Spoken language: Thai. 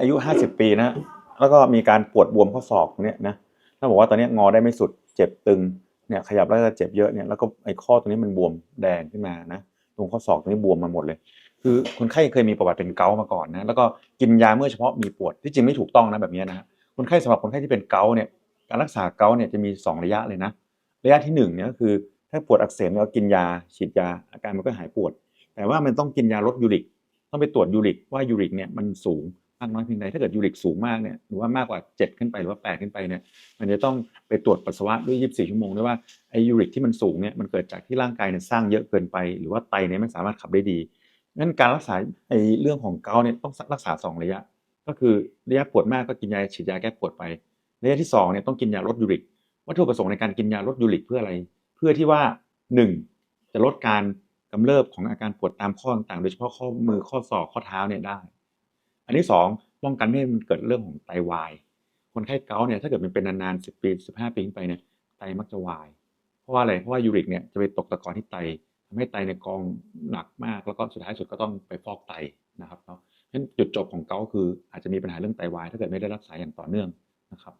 อายุ50ปีนะแล้วก็มีการปวดบวมข้อศอกเนี่ยนะถ้าบอกว่าตอนนี้งอได้ไม่สุดเจ็บตึงเนี่ยขยับแล้วจะเจ็บเยอะเนี่ยแล้วก็ไอ้ข้อตรงนี้มันบวมแดงขึ้นมานะตรงข้อศอกตรงนี้บวมมาหมดเลย คือคนไข้เคยมีประวัติเป็นเกาต์มาก่อนนะแล้วก็กินยาเมื่อเฉพาะมีปวดที่จริงไม่ถูกต้องนะแบบนี้นะคนไข้สำหรับคนไข้ที่เป็นเกาต์เนี่ยการรักษาเกาต์เนี่ยจะมี 2 ระยะเลยนะระยะที่1เนี่ยก็คือถ้าปวดอักเสบเรากินยาฉีดยาอาการมันก็หายปวด แต่ว่ามันต้องกินยาลดยูริก ต้องไปตรวจยูริกว่ายูริกเนี่ยมันสูง มากน้อยเพียงใดถ้าเกิดยูริกสูงมากเนี่ยหรือว่ามากกว่า 7 ขึ้นไปหรือว่า 8 ขึ้นไปเนี่ยมันจะต้องไปตรวจปัสสาวะด้วย 24 ชั่วโมงด้วยว่าไอยูริกที่มันสูงเนี่ยมันเกิดจากที่ร่างกายเนี่ยสร้างเยอะเกินไป หรือว่าไตเนี่ยไม่สามารถขับได้ดีงั้นการรักษาไอเรื่องของเกาเนี่ยต้องรักษา 2 ระยะ ก็คือระยะปวดมากก็กินยาฉีดยาแก้ปวดไป ระยะที่2เนี่ยต้องกินยาลดยูริก วัตถุประสงค์ในการกินยาลดยูริกเพื่ออะไร เพื่อที่ว่า 1. จะลดการกำเริบของอาการปวดตามข้อต่างๆ โดยเฉพาะข้อมือข้อศอกข้อเท้าเนี่ยได้ อันที่ 2 ป้องกันไม่ให้มันเกิดเรื่องของไตวายคนไข้เกาเนี่ยถ้าเกิดมันเป็นนานๆ10ปี15ปีขึ้นไปเนี่ยไตมักจะวาย เพราะว่าอะไรเพราะว่ายูริกเนี่ยจะไปตกตะกอนที่ไตทำให้ไตในกองหนักมาก แล้วก็สุดท้ายสุดก็ต้องไปฟอกไตนะครับเนาะฉะนั้นจุดจบของเกาคืออาจจะมีปัญหาเรื่องไตวาย ถ้าเกิดไม่ได้รักษาอย่างต่อเนื่องนะครับ